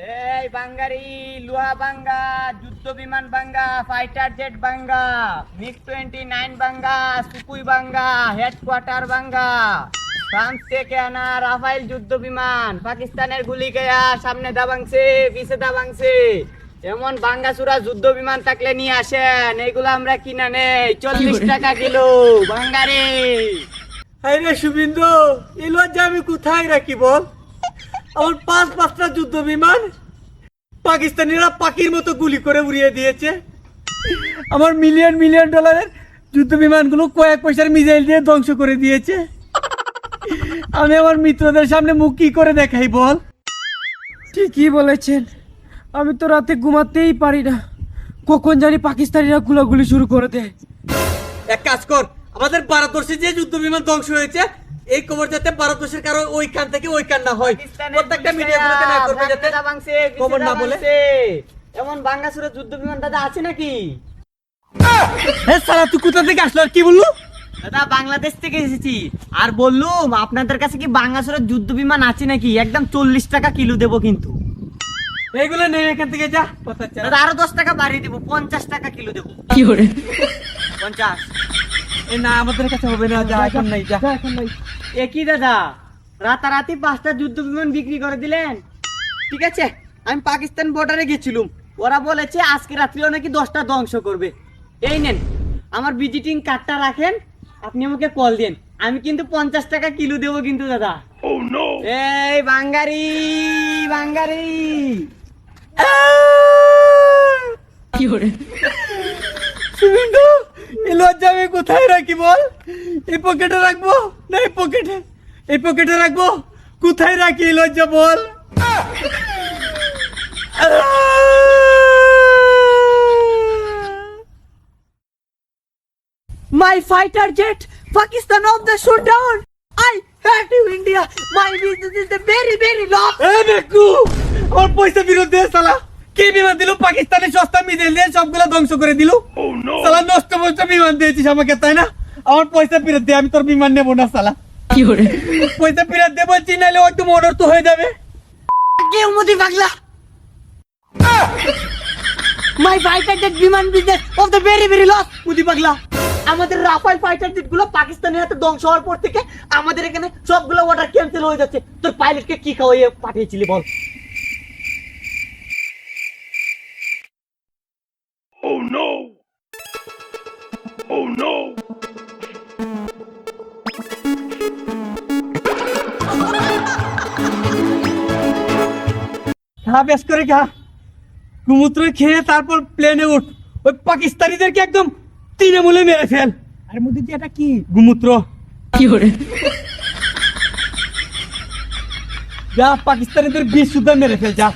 এই বাঙ্গারি লুহা বাঙ্গা যুদ্ধ বিমান বাঙ্গা ফাইটার জেট বাঙ্গা মিগ টোয়েন্টি নাইন বাঙ্গা সুকুই বাঙ্গা হেডকোয়ার্টার বাঙ্গা। ফ্রান্স থেকে আনা রাফাইল যুদ্ধ বিমান পাকিস্তানের গুলি গেয়া সামনে দাবাংছে পিছে দাবাংছে এমন বাঙ্গাসুরা যুদ্ধ বিমান থাকলে নিয়ে আসেন এগুলো আমরা কিনা নেই চল্লিশ টাকা কিলো বাঙ্গারি। আরে শুভিন্দু এই লজ্জা আমি কোথায় রাখি বল আমার পাঁচ পাঁচটা যুদ্ধ বিমান পাকিস্তানিরা পাখির মতো গুলি করে উড়িয়ে দিয়েছে। আমার মিলিয়ন মিলিয়ন ডলারের যুদ্ধ বিমানগুলো কয়েক পয়সার মিসাইল দিয়ে ধ্বংস করে দিয়েছে। আমি আমার মিত্রদের সামনে মুখ কি করে দেখাই বল? ঠিকই বলেছেন। আমি তো রাতে ঘুমাতেই পারি না। কখন জানি পাকিস্তানিরা গুলাগুলি শুরু করে দেয়। এক কাজ কর আমাদের ভারতবর্ষে যে যুদ্ধ বিমান ধ্বংস হয়েছে এই খবর যাতে ভারতবর্ষের কারও ওইখান থেকে ওইখান না হয়। প্রত্যেকটা মিডিয়াগুলোতে না করবে যাতে খবর না বলে। এমন বাঙ্গাসুরের যুদ্ধ বিমান দাদা আছে নাকি? এ সালা তুই কোথা থেকে আসলো? আর কি বলল? দাদা বাংলাদেশ থেকে এসেছি। আর বললুম আপনাদের কাছে কি বাঙ্গাসুরের যুদ্ধ বিমান আছে নাকি? একদম চল্লিশ টাকা কিলো দেবো কিন্তু। এইগুলো নেই এখান থেকে যা। দাদা আরও দশ টাকা বাড়িয়ে দেবো পঞ্চাশ টাকা কিলো দেবো। কি করে পঞ্চাশ। না আমাদের কাছে হবে না যা এখন নাই যা এখন নাই। একই দাদা? রাতারাতি পাঁচটা যুদ্ধ বিমান বিক্রি করে দিলেন? ঠিক আছে আমি পাকিস্তান বর্ডারে গেছিলাম। ওরা বলেছে আজকে রাত্রিও নাকি দশটা ধ্বংস করবে। এই নেন আমার ভিজিটিং কার্ডটা রাখেন আপনি আমাকে কল দেন। আমি কিন্তু পঞ্চাশ টাকা কিলো দেবো কিন্তু দাদা। এই বাঙ্গারি বাঙ্গারি। শুভিন্দু এই লজ্জা আমি কোথায় রাখি বল? এই পকেটে রাখব? না এই এই পকেটে রাখব? কোথায় রাখি লজ্জা বল? My fighter jet, Pakistan of the showdown. I hate you, India. My business is the very, very long. আমার পয়সা ফেরত দে সালা। কি বিমান দিল? পাকিস্তানে সস্তা মিসাইল দিয়ে সবগুলো ধ্বংস করে দিল। সালা নষ্ট নষ্ট বিমান দিয়েছিস আমাকে তাই না? আমার পয়সা ফেরত দে আমি তোর বিমান নেব না সালা। পয়সা ফেরত দে বলছি নাহলে হয়তো মর্ডার তো হয়ে যাবে। কেউ মোদি পাগলা? মাই ফাইটার জেট বিমান business of the very very loss Modi পাগলা। আমাদের রাফাল ফাইটার জেটগুলো পাকিস্তানের হাতে ধ্বংস হওয়ার পর থেকে আমাদের এখানে সবগুলো অর্ডার ক্যান্সেল হয়ে যাচ্ছে। তোর পাইলটকে কি খাওয়াইয়ে পাঠিয়েছিলি বল। খা বেশ করে খা। কুমুত্র খেয়ে তারপর প্লেনে উঠ। ওই পাকিস্তানিদেরকে একদম তিনে মূলে মেরে ফেল। আর মধ্যে এটা কি? গুমূত্র যা পাকিস্তানিদের বিষ সুদ্ধা মেরে ফেল যা।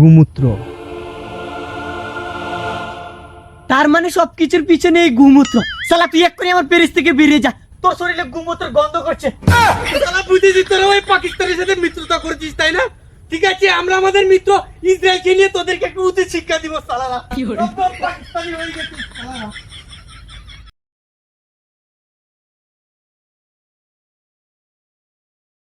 গুমূত্র। তার মানে সবকিছুর পিছনে এই গুমূত্র। সালা তুই এক্ষুনি আমার পেরিস থেকে বেরিয়ে যা। তোর শরীরে গুমূত্র গন্ধ করছে। সালা বুঝেছি তোরা ওই পাকিস্তানের সাথে মিত্রতা করেছিস তাই না? ঠিক আছে আমরা আমাদের মিত্র ইসরায়েলকে নিয়ে তোদেরকে একটু উচিত শিক্ষা দিব সালারা। পাকিস্তানি হয়ে গেছিস সালারা।